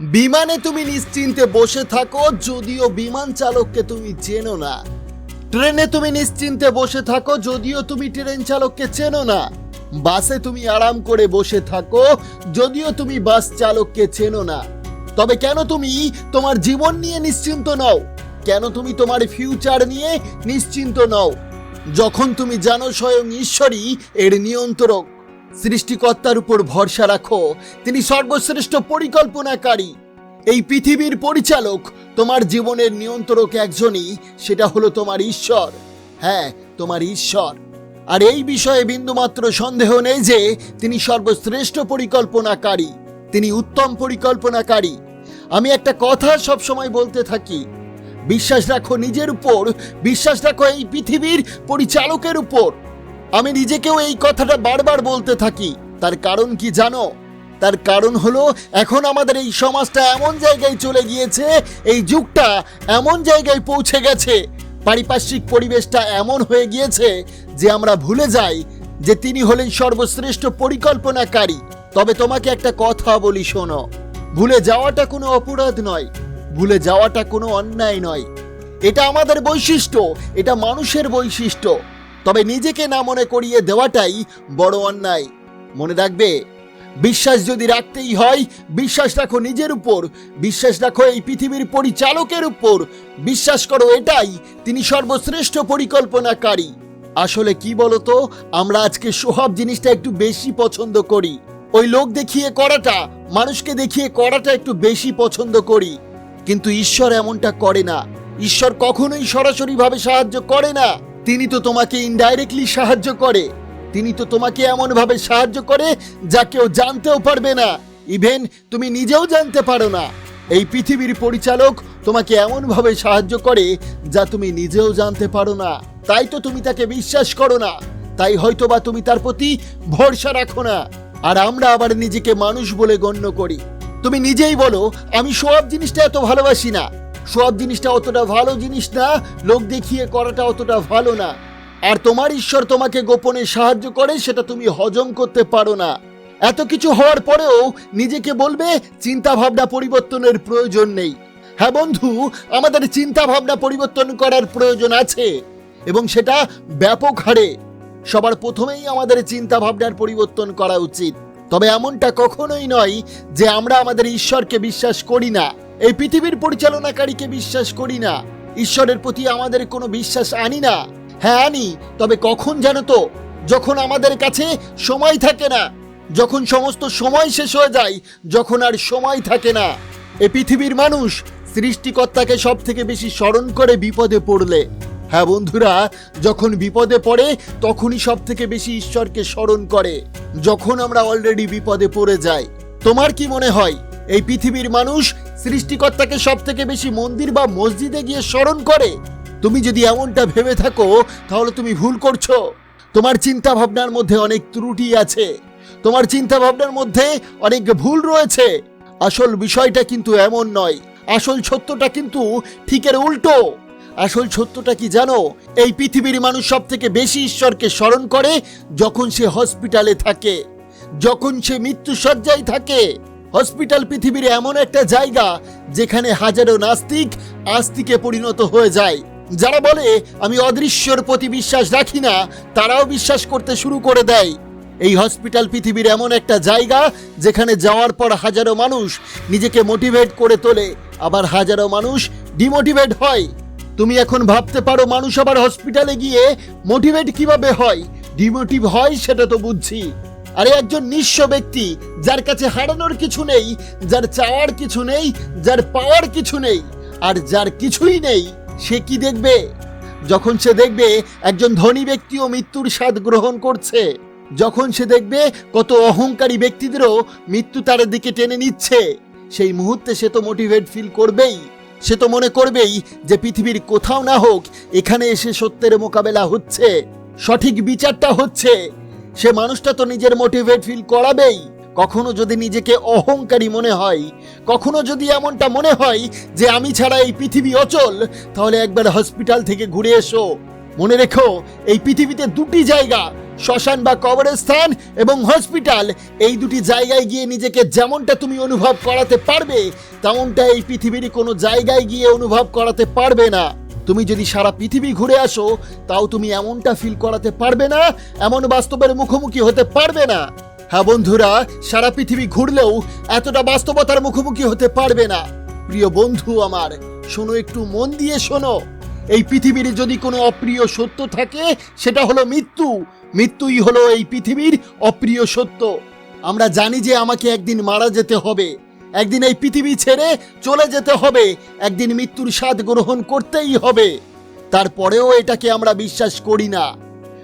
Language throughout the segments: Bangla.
বিমানে তুমি নিশ্চিন্তে বসে থাকো, যদিও বিমান চালককে তুমি চেনো না। ট্রেনে তুমি নিশ্চিন্তে বসে থাকো, যদিও তুমি ট্রেন চালককে চেনো না। বাসে তুমি আরাম করে বসে থাকো, যদিও তুমি বাস চালককে চেনো না। তবে কেন তুমি তোমার জীবন নিয়ে নিশ্চিন্ত নও? কেন তুমি তোমার ফিউচার নিয়ে নিশ্চিন্ত নও? যখন তুমি জানো স্বয়ং ঈশ্বরই এর নিয়ন্ত্রক। সৃষ্টিকর্তার উপর ভরসা রাখো। তিনি সর্বশ্রেষ্ঠ পরিকল্পনাকারী। এই পৃথিবীর পরিচালক তোমার জীবনের নিয়ন্ত্রক একজনই, সেটা হলো তোমার ঈশ্বর। হ্যাঁ তোমার ঈশ্বর। আর এই বিষয়ে বিন্দুমাত্র সন্দেহ নেই যে তিনি সর্বশ্রেষ্ঠ পরিকল্পনাকারী। তিনি উত্তম পরিকল্পনাকারী। আমি একটা কথা সব সময় বলতে থাকি। বিশ্বাস রাখো নিজের উপর, বিশ্বাস রাখো এই পৃথিবীর পরিচালকের উপর। আমি নিজেকেও এই কথাটা বারবার বলতে থাকি। তার কারণ কি জানো? তার কারণ হলো, এখন আমাদের এই সমাজটা এমন জায়গায় চলে গিয়েছে, এই যুগটা এমন জায়গায় পৌঁছে গেছে, পারিপার্শ্বিক পরিবেশটা এমন হয়ে গিয়েছে যে আমরা ভুলে যাই যে তিনি হলেন সর্বশ্রেষ্ঠ পরিকল্পনাকারী। তবে তোমাকে একটা কথা বলি শোনো, ভুলে যাওয়াটা কোনো অপরাধ নয়, ভুলে যাওয়াটা কোনো অন্যায় নয়। এটা আমাদের বৈশিষ্ট্য, এটা মানুষের বৈশিষ্ট্য। তবে নিজেকে না মনে করিয়ে দেওয়াটাই বড় অন্যায়। মনে রাখবে, বিশ্বাস যদি রাখতেই হয়, বিশ্বাস রাখো নিজের উপর, বিশ্বাস রাখো এই পৃথিবীর পরিচালকের উপর। বিশ্বাস করো এটাই তিনি সর্বশ্রেষ্ঠ পরিকল্পনাকারী। আসলে কি বলতো, আমরা আজকে সোহাব জিনিসটা একটু বেশি পছন্দ করি। ওই লোক দেখিয়ে করাটা, মানুষকে দেখিয়ে করাটা একটু বেশি পছন্দ করি। কিন্তু ঈশ্বর এমনটা করে না। ঈশ্বর কখনোই সরাসরিভাবে সাহায্য করে না। তিনি তো তোমাকে ইনডাইরেক্টলি সাহায্য করে। তিনি তো তোমাকে এমনভাবে সাহায্য করে যা কেউ জানতেও পারবে না। ইভেন তুমি নিজেও জানতে পারো না। এই পৃথিবীর পরিচালক তোমাকে এমনভাবে সাহায্য করে যা তুমি নিজেও জানতে পারো না। তাই তো তুমি তাকে বিশ্বাস করো না। তাই হয়তোবা তুমি তার প্রতি ভরসা রাখো না। আর আমরা আবার নিজেকে মানুষ বলে গণ্য করি। তুমি নিজেই বলো, আমি সব জিনিসটা এত ভালোবাসি না। সব জিনিসটা অতটা ভালো জিনিস না, লোক দেখিয়ে করাটা অতটা ভালো না। আর তোমার ঈশ্বর তোমাকে গোপনে সাহায্য করে, সেটা তুমি হজম করতে পারো না। এত কিছু হওয়ার পরেও নিজেকে বলবে চিন্তা ভাবনা পরিবর্তনের প্রয়োজন নেই। হ্যাঁ বন্ধু, আমাদের চিন্তা ভাবনা পরিবর্তন করার প্রয়োজন আছে, এবং সেটা ব্যাপক হারে। সবার প্রথমেই আমাদের চিন্তা ভাবনার পরিবর্তন করা উচিত। তবে এমনটা কখনোই নয় যে আমরা আমাদের ঈশ্বরকে বিশ্বাস করি না। এই পৃথিবীর পরিচালনাকারীকে বিশ্বাস করি না। ঈশ্বরের প্রতি আমাদের কোনো বিশ্বাস আনি না। হ্যাঁ আনি, তবে কখন জানো তো, যখন আমাদের কাছে সময় থাকে না, যখন সমস্ত সময় শেষ হয়ে যায়, যখন আর সময় থাকে না। এ পৃথিবীর মানুষ সৃষ্টিকর্তাকে সব থেকে বেশি স্মরণ করে বিপদে পড়লে। হ্যাঁ বন্ধুরা, যখন বিপদে পড়ে, তখনই সব থেকে বেশি ঈশ্বরকে স্মরণ করে, যখন আমরা অলরেডি বিপদে পড়ে যাই। তোমার কি মনে হয়, এই পৃথিবীর মানুষ সৃষ্টিকর্তাকে সব থেকে বেশি মন্দির বা মসজিদে গিয়ে স্মরণ করে? তুমি যদি এমনটা ভেবে থাকো, তাহলে তুমি ভুল করছ। তোমার চিন্তা ভাবনার মধ্যে অনেক ত্রুটি আছে। তোমার চিন্তা ভাবনার মধ্যে অনেক ভুল রয়েছে। আসল বিষয়টা কিন্তু এমন নয়। আসল সত্যটা কিন্তু ঠিকের উল্টো। আসল সত্যটা কি জানো? এই পৃথিবীর মানুষ সব থেকে বেশি ঈশ্বরকে স্মরণ করে যখন সে হসপিটালে থাকে, যখন সে মৃত্যুসজ্জায় থাকে। হসপিটাল পৃথিবীর এমন একটা জায়গা যেখানে হাজারো নাস্তিক আস্তিকে পরিণত হয়ে যায়। যারা বলে, আমি অদৃশ্যর প্রতি বিশ্বাস রাখি না, তারাও বিশ্বাস করতে শুরু করে দেয়। এই হসপিটাল পৃথিবীর এমন একটা জায়গা যেখানে যাওয়ার পর হাজারো মানুষ নিজেকে মোটিভেট করে তোলে, আবার হাজারো মানুষ ডিমোটিভেট হয়। তুমি এখন ভাবতে পারো, মানুষ আবার হসপিটালে গিয়ে মোটিভেট কীভাবে হয়? ডিমোটিভ হয় সেটা তো বুঝছি। আরে একজন নিঃস্ব ব্যক্তি, যার কাছে হারানোর কিছু নেই, যার চাওয়ার কিছু নেই, যার পাওয়ার কিছু নেই, আর যার কিছুই নেই, সে কি দেখবে? যখন সে দেখবে একজন ধনী ব্যক্তিও মৃত্যুর স্বাদ গ্রহণ করছে, যখন সে দেখবে কত অহংকারী ব্যক্তিদেরও মৃত্যু তার দিকে টেনে নিচ্ছে, সেই মুহূর্তে সে তো মোটিভেট ফিল করবেই। সে তো মনে করবেই যে পৃথিবীর কোথাও না হোক, এখানে এসে সত্যের মোকাবেলা হচ্ছে, সঠিক বিচারটা হচ্ছে। সে মানুষটা তো নিজের মোটিভেট ফিল করাবেই। কখনো যদি নিজেকে অহংকারী মনে হয়, কখনো যদি এমনটা মনে হয় যে আমি ছাড়া এই পৃথিবী অচল, তাহলে একবার হসপিটাল থেকে ঘুরে এসো। মনে রেখো, এই পৃথিবীতে দুটি জায়গা, শ্মশান বা কবরস্থান এবং হসপিটাল এই দুটি জায়গায় গিয়ে নিজেকে যেমনটা তুমি অনুভব করাতে পারবে, তেমনটা এই পৃথিবীর কোনো জায়গায় গিয়ে অনুভব করাতে পারবে না। তুমি যদি সারা পৃথিবী ঘুরে আসো, তাও তুমি এমনটা ফিল করাতে পারবে না, এমন বাস্তবের মুখোমুখি হতে পারবে না। হ্যাঁ বন্ধুরা, সারা পৃথিবী ঘুরলেও এতটা বাস্তবতার মুখোমুখি হতে পারবে না। প্রিয় বন্ধু আমার, শোনো একটু মন দিয়ে শোনো। এই পৃথিবীর যদি কোনো অপ্রিয় সত্য থাকে, সেটা হলো মৃত্যু। মৃত্যুই হলো এই পৃথিবীর অপ্রিয় সত্য। আমরা জানি যে আমাকে একদিন মারা যেতে হবে। একদিন এই পৃথিবী ছেড়ে চলে যেতে হবে। একদিন মৃত্যুর স্বাদ গ্রহণ করতেই হবে। তারপরেও এটাকে আমরা বিশ্বাস করি না।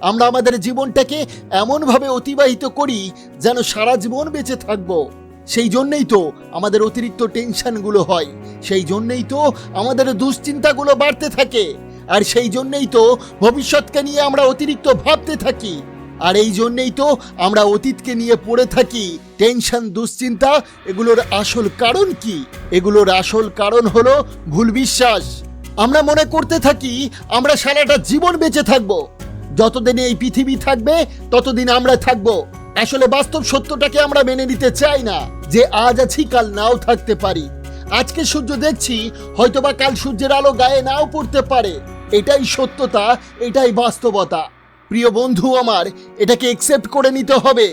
আমরা আমাদের জীবনটাকে এমনভাবে অতিবাহিত করি যেন সারা জীবন বেঁচে থাকব। সেই জন্যই তো আমাদের অতিরিক্ত টেনশনগুলো হয়। সেই জন্যই তো আমাদের দুশ্চিন্তাগুলো বাড়তে থাকে। আর সেই জন্যই তো ভবিষ্যৎকে নিয়ে আমরা অতিরিক্ত ভাবতে থাকি। আর এই জন্যেই তো আমরা অতীতকে নিয়ে পড়ে থাকি। টেনশন, দুশ্চিন্তা, এগুলোর আসল কারণ কি? এগুলোর আসল কারণ হলো ভুল বিশ্বাস। আমরা মনে করতে থাকি আমরা সারাটা জীবন বেঁচে থাকব। যতদিন এই পৃথিবী থাকবে, ততদিন আমরা থাকব। আসলে বাস্তব সত্যটাকে আমরা মেনে নিতে চাই না যে আজ আছি, কাল নাও থাকতে পারি। আজকে সূর্য দেখছি, হয়তোবা কাল সূর্যের আলো গায়ে নাও পড়তে পারে। এটাই সত্যতা, এটাই বাস্তবতা। প্রিয় বন্ধু আমার, এটাকে একসেপ্ট করে নিতে হবে।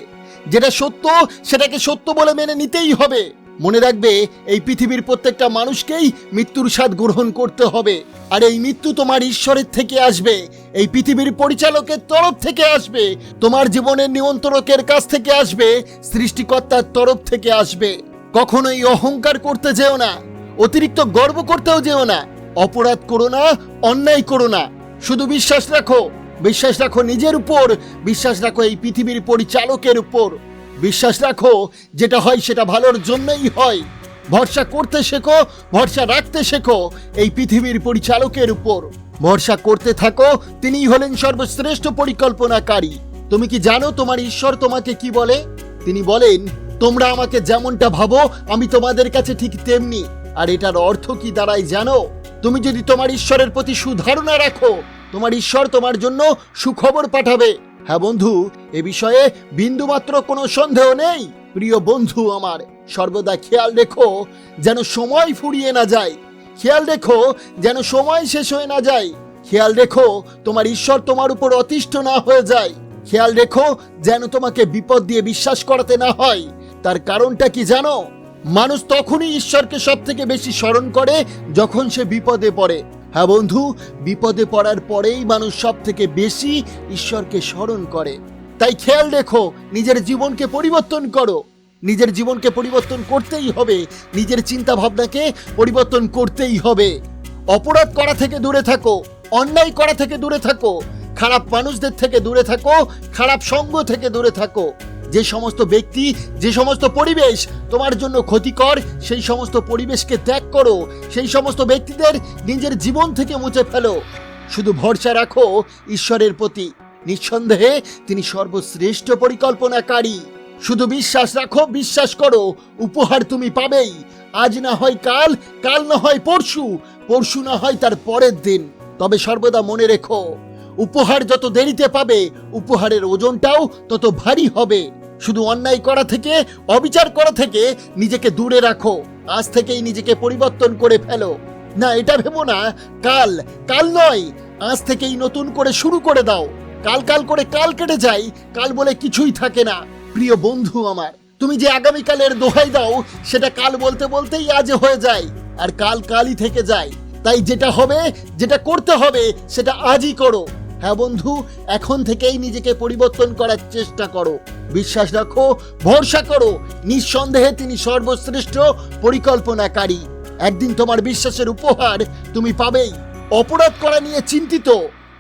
যেটা সত্য, সেটাকে সত্য বলে মেনে নিতেই হবে। মনে রাখবে, এই পৃথিবীর প্রত্যেকটা মানুষকেই মৃত্যুর স্বাদ গ্রহণ করতে হবে। আর এই মৃত্যু তোমার ঈশ্বরের থেকে আসবে, এই পৃথিবীর পরিচালকের তরফ থেকে আসবে, তোমার জীবনের নিয়ন্ত্রকের কাছ থেকে আসবে, সৃষ্টিকর্তার তরফ থেকে আসবে। কখনোই অহংকার করতে যেও না, অতিরিক্ত গর্ব করতেও যেও না, অপরাধ করো না, অন্যায় করো না। শুধু বিশ্বাস রাখো বিশ্বাস রাখো নিজের উপর, বিশ্বাস রাখো এই পৃথিবীর পরিচালকের উপর। বিশ্বাস রাখো যেটা হয় সেটা ভালোর জন্যই হয়। ভরসা করতে শেখো, ভরসা রাখতে শেখো এই পৃথিবীর পরিচালকের উপর। ভরসা করতে থাকো, তিনিই হলেন সর্বশ্রেষ্ঠ পরিকল্পনাকারী। তুমি কি জানো তোমার ঈশ্বর তোমাকে কি বলে? তিনি বলেন, তোমরা আমাকে যেমনটা ভাবো, আমি তোমাদের কাছে ঠিক তেমনি। আর এটার অর্থ কি দাঁড়ায় জানো? তুমি যদি তোমার ঈশ্বরের প্রতি সুধারণা রাখো তোমার ঈশ্বর তোমার জন্য সুখবর পাঠাবে। হ্যাঁ বন্ধু, এ বিষয়ে বিন্দুমাত্র কোনো সন্দেহ নেই। প্রিয় বন্ধু আমার, সর্বদা খেয়াল রেখো, যেন সময় ফুরিয়ে না যায়। খেয়াল রেখো, যেন সময় শেষ হয়ে না যায়। খেয়াল রেখো, তোমার ঈশ্বর তোমার উপর অতিষ্ঠ না হয়ে যায়। খেয়াল রেখো, যেন তোমাকে বিপদ দিয়ে বিশ্বাস করাতে না হয়। তার কারণটা কি জানো? মানুষ তখনই ঈশ্বরকে সব থেকে বেশি স্মরণ করে, যখন সে বিপদে পড়ে। হ্যাঁ বন্ধু, বিপদে পড়ার পরেই মানুষ সব থেকে বেশি ঈশ্বরকে স্মরণ করে। তাই খেয়াল রেখো, নিজের জীবনকে পরিবর্তন করো। নিজের জীবনকে পরিবর্তন করতেই হবে, নিজের চিন্তা ভাবনাকে পরিবর্তন করতেই হবে। অপরাধ করা থেকে দূরে থাকো, অন্যায় করা থেকে দূরে থাকো, খারাপ মানুষদের থেকে দূরে থাকো, খারাপ সঙ্গ থেকে দূরে থাকো। যে সমস্ত ব্যক্তি, যে সমস্ত পরিবেশ তোমার জন্য ক্ষতিকর, সেই সমস্ত পরিবেশকে ত্যাগ করো। সেই সমস্ত ব্যক্তিদের নিজের জীবন থেকে মুছে ফেলো। শুধু ভরসা রাখো ঈশ্বরের প্রতি। নিঃসন্দেহে তিনি সর্বশ্রেষ্ঠ পরিকল্পনাকারী। শুধু বিশ্বাস রাখো, বিশ্বাস করো, উপহার তুমি পাবেই। আজ না হয় কাল কাল না হয় পরশু পরশু না হয় তার পরের দিন। তবে সর্বদা মনে রেখো উপহার যত দেরিতে পাবে, উপহারের ওজনটাও তত ভারী হবে। শুধু অন্যায় করা থেকে, অবিচার করা থেকে নিজেকে দূরে রাখো। আজ থেকেই নিজেকে পরিবর্তন করে ফেলো। না, এটা ভেবো না। কাল কাল নয়। আজ থেকেই নতুন করে শুরু করে দাও। কাল কাল করে কাল কেটে যায় কাল বলে কিছুই থাকে না। প্রিয় বন্ধু আমার, তুমি যে আগামীকালের দোহাই দাও, সেটা কাল বলতে বলতেই আজ হয়ে যায়। আর কাল কালই থেকে যায়। তাই যেটা হবে, যেটা করতে হবে, সেটা আজই করো। হ্যাঁ বন্ধু, এখন থেকেই নিজেকে পরিবর্তন করার চেষ্টা করো। বিশ্বাস রাখো, ভরসা করো। নিঃসন্দেহে তিনি সর্বশ্রেষ্ঠ পরিকল্পনাকারী। একদিন তোমার বিশ্বাসের উপহার তুমি পাবেই। অপরাধ করা নিয়ে চিন্তিত,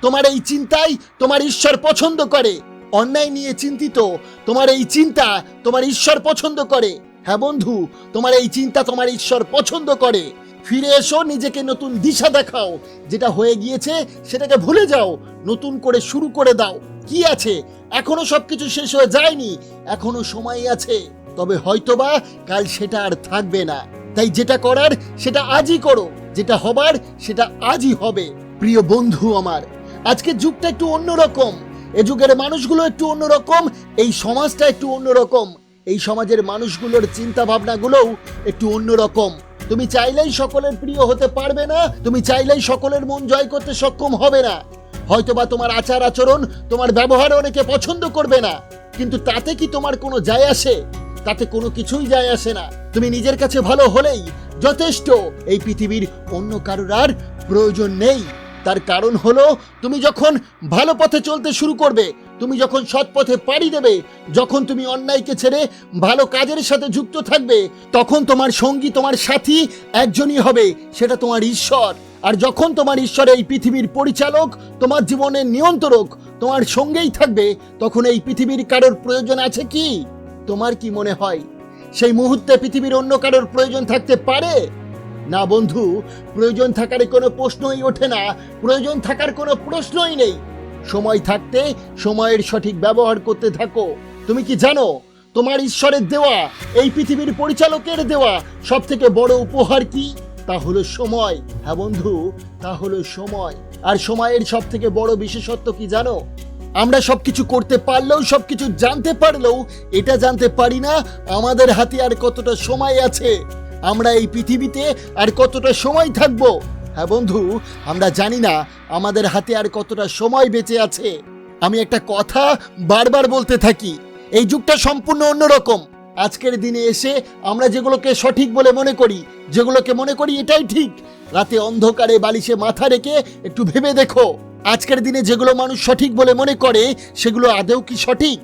তোমার এই চিন্তাই তোমার ঈশ্বর পছন্দ করে। অন্যায় নিয়ে চিন্তিত, তোমার এই চিন্তা তোমার ঈশ্বর পছন্দ করে। হ্যাঁ বন্ধু, তোমার এই চিন্তা তোমার ঈশ্বর পছন্দ করে। ফিরে এসো, নিজেকে নতুন দিশা দেখাও। যেটা হয়ে গিয়েছে, সেটাকে ভুলে যাও। নতুন করে শুরু করে দাও। কি আছে? এখনও সবকিছু শেষ হয়ে যায়নি। এখনও সময় আছে। তবে হয়তোবা কাল সেটা আর থাকবে না। তাই যেটা করার, সেটা আজই করো। যেটা হবার, সেটা আজই হবে। প্রিয় বন্ধু আমার, আজকের যুগটা একটু অন্যরকম। এ যুগের মানুষগুলো একটু অন্যরকম, এই সমাজটা একটু অন্যরকম। এই সমাজের মানুষগুলোর চিন্তা ভাবনাগুলোও একটু অন্যরকম। তুমি চাইলেই সকলের প্রিয় হতে পারবে না, তুমি চাইলেই সকলের মন জয় করতে সক্ষম হবে না। হয়তোবা তোমার আচার আচরণ, তোমার ব্যবহার অনেকে পছন্দ করবে না, কিন্তু তাতে কি তোমার কোনো যায় আসে? তাতে কোনো কিছুই যায় আসে না। তুমি নিজের কাছে ভালো হলেই যথেষ্ট। এই পৃথিবীর অন্য কারোর আর প্রয়োজন নেই। তার কারণ হলো, তুমি যখন ভালো পথে চলতে শুরু করবে তুমি যখন সৎ পথে পাড়ি দেবে, যখন তুমি অন্যায়কে ছেড়ে ভালো কাজের সাথে যুক্ত থাকবে, তখন তোমার সঙ্গী, তোমার সাথী একজনই হবে, সেটা তোমার ঈশ্বর। আর যখন তোমার ঈশ্বর এই পৃথিবীর পরিচালক, তোমার জীবনের নিয়ন্ত্রক, তোমার সঙ্গেই থাকবে, তখন এই পৃথিবীর কারোর প্রয়োজন আছে কি? তোমার কি মনে হয়, সেই মুহূর্তে পৃথিবীর অন্য কারোর প্রয়োজন থাকতে পারে? না বন্ধু, প্রয়োজন থাকার কোনো প্রশ্নই ওঠে না, প্রয়োজন থাকার কোনো প্রশ্নই নেই। সময় থাকতে সময়ের সঠিক ব্যবহার করতে থাকো। তুমি কি জানো, তোমার ঈশ্বরের দেওয়া, এই পৃথিবীর পরিচালকের দেওয়া সব থেকে বড় উপহার কি? তা হলো সময়। হ্যাঁ বন্ধু, তা হলো সময়। আর সময়ের সব থেকে বড় বিশেষত্ব কি জানো? আমরা সবকিছু করতে পারলেও, সবকিছু জানতে পারলেও, এটা জানতে পারি না আমাদের হাতে আর কতটা সময় আছে। আমরা এই পৃথিবীতে আর কতটা সময় থাকব? হ্যাঁ বন্ধু, আমরা জানি না আমাদের হাতে আর কতটা সময় বেঁচে আছে। আমি একটা কথা বারবার বলতে থাকি, এই যুগটা সম্পূর্ণ অন্যরকম। আজকের দিনে এসে আমরা যেগুলোকে সঠিক বলে মনে করি, যেগুলোকে মনে করি এটাই ঠিক। রাতে অন্ধকারে বালিশে মাথা রেখে একটু ভেবে দেখো। আজকের দিনে যেগুলো মানুষ সঠিক বলে মনে করে, সেগুলো আদেও কি সঠিক?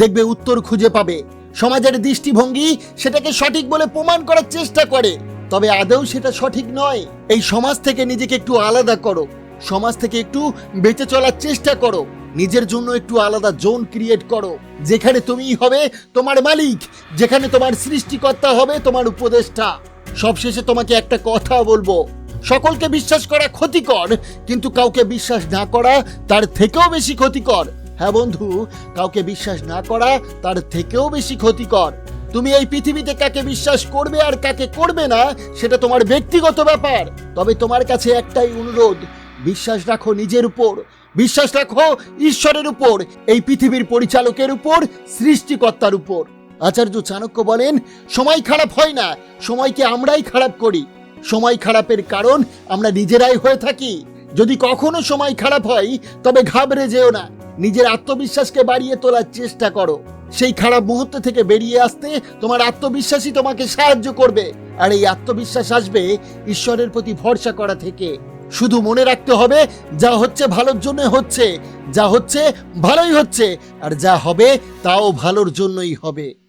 দেখবে উত্তর খুঁজে পাবে। সমাজের দৃষ্টিভঙ্গি সেটাকে সঠিক বলে প্রমাণ করার চেষ্টা করে। তবে আদেও সেটা সঠিক নয়। এই সমাজ থেকে নিজেকে একটু আলাদা করো। সমাজ থেকে একটু বেঁচে চলার চেষ্টা করো। নিজের জন্য একটু আলাদা জোন ক্রিয়েট করো। যেখানে তুমিই হবে তোমার মালিক। যেখানে তোমার সৃষ্টিকর্তা হবে তোমার উপদেষ্টা। সবশেষে তোমাকে একটা কথা বলব। সকলকে বিশ্বাস করা ক্ষতিকর, কিন্তু কাউকে বিশ্বাস না করা তার থেকেও বেশি ক্ষতিকর। হ্যাঁ বন্ধু, কাউকে বিশ্বাস না করা তার থেকেও বেশি ক্ষতিকর। তুমি এই পৃথিবীতে কাকে বিশ্বাস করবে আর কাকে করবে না, সেটা তোমার ব্যক্তিগত ব্যাপার। তবে তোমার কাছে একটাই অনুরোধ, বিশ্বাস রাখো নিজের উপর। বিশ্বাস রাখো ঈশ্বরের উপর, এই পৃথিবীর পরিচালকের উপর, সৃষ্টিকর্তার উপর। আচার্য চাণক্য বলেন, সময় খারাপ হয় না, সময়কে আমরাই খারাপ করি। সময় খারাপের কারণ আমরা নিজেরাই হয়ে থাকি। যদি কখনো সময় খারাপ হয়, তবে ঘাবড়ে যেও না। নিজের আত্মবিশ্বাসকে বাড়িয়ে তোলার চেষ্টা করো। সেই খারাপ মুহূর্ত থেকে বেরিয়ে আসতে তোমার আত্মবিশ্বাসই তোমাকে সাহায্য করবে। আর এই আত্মবিশ্বাস আসবে ঈশ্বরের প্রতি ভরসা করা থেকে। শুধু মনে রাখতে হবে, যা হচ্ছে ভালোর জন্য হচ্ছে, যা হচ্ছে ভালোই হচ্ছে, আর যা হবে তাও ভালোর জন্যই হবে।